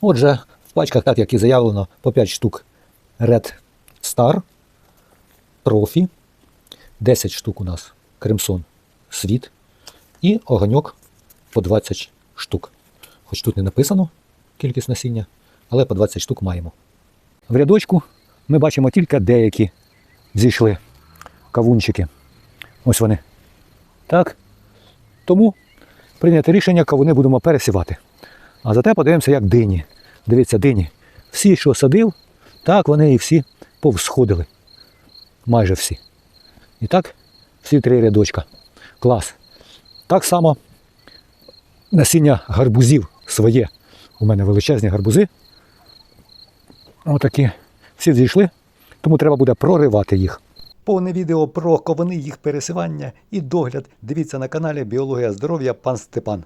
Отже, в пачках, так як і заявлено, по 5 штук Red Star, Trophy, 10 штук у нас Crimson Світ і огоньок по 20 штук. Хоч тут не написано кількість насіння, але по 20 штук маємо. В рядочку ми бачимо тільки деякі зійшли кавунчики. Ось вони. Так. Тому прийняти рішення, кавуни будемо пересівати. А зате подивимося, як дині. Дивіться, дині. Всі, що садив, так вони і всі повсходили. Майже всі. І так, всі три рядочка. Клас. Так само насіння гарбузів своє. У мене величезні гарбузи. Отакі. Всі зійшли, тому треба буде проривати їх. Повне відео про ковани, їх пересивання і догляд. Дивіться на каналі Біологія здоров'я пан Степан.